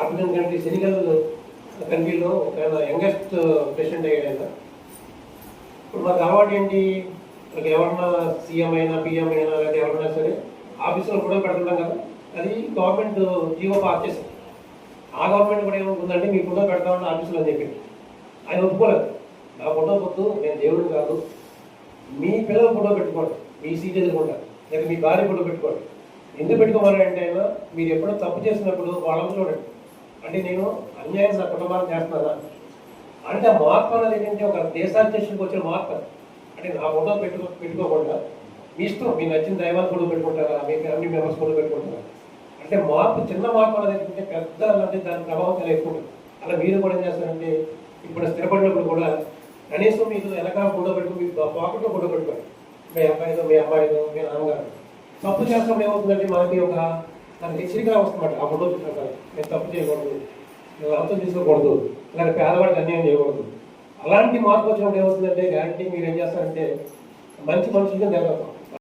African country Senegal కంట్రీలో ఒక youngest president అయ్యాడు ఇప్పుడు మాకు అలవాటు ఏంటి? మనకి ఎవరన్నా సీఎం అయినా పిఎం అయినా లేదా ఎవరైనా సరే ఆఫీసులో కూడా పెడుతుంటాం కదా. అది గవర్నమెంట్ జీవో పాస్ చేసింది ఆ గవర్నమెంట్ కూడా ఏమనుకుందంటే మీ ఫోటో పెడతామని ఆఫీసులో అని చెప్పి. ఆయన ఒప్పుకోలేదు. నా ఫోటో వద్దు నేను దేవుడిని కాదు. మీ పిల్లల ఫోటో పెట్టుకోండి. మీ సీట్ ఎదుర్కొంటారు. లేక మీ భార్య ఫోటో పెట్టుకోండి. ఎందుకు పెట్టుకోవాలంటే ఆయన మీరు ఎప్పుడో తప్పు చేసినప్పుడు వాళ్ళని చూడండి. అంటే నేను అన్యాయం నా కుటుంబాన్ని చేస్తున్నానా అంటే మార్పు అనేది ఏంటంటే ఒక దేశాధ్యక్షుడికి వచ్చిన మార్పు అంటే నా ఫోటో పెట్టుకో పెట్టుకోకుండా మీ ఇష్టం మీ నచ్చిన దైవాన్ని ఫోటో పెట్టుకుంటారా? మీ ఫ్యామిలీ మెంబర్స్ ఫోటో పెట్టుకుంటారా? అంటే మార్పు చిన్న మార్పు అనేది ఏంటంటే పెద్ద అంటే దాని ప్రభావం చాలా ఎక్కువ అలా మీరు కూడా ఏం చేస్తారంటే ఇప్పుడు స్థిరపడినప్పుడు కూడా కనీసం మీకు వెనకాల ఫోటో పెట్టుకుని మీ పాకెట్లో ఫోటో పెట్టుకోండి. మీ అబ్బాయితో మీ అమ్మాయితో మీ నాన్నగారు. తప్పు చేస్తాం ఏమవుతుందంటే మనకి ఒక దానికి హెచ్చరిక వస్తుందన్నమాట ఆ ఫోటో చూసినప్పుడు నేను తప్పు చేయకూడదు. నేను అర్థం తీసుకోకూడదు ఇలాంటి పేదవాడికి అన్యాయం చేయకూడదు. అలాంటి మార్పు వచ్చినప్పుడు ఏమవుతుందంటే గ్యారంటీ మీరు ఏం చేస్తారంటే మంచి మనుషులుగా నిలబడతాం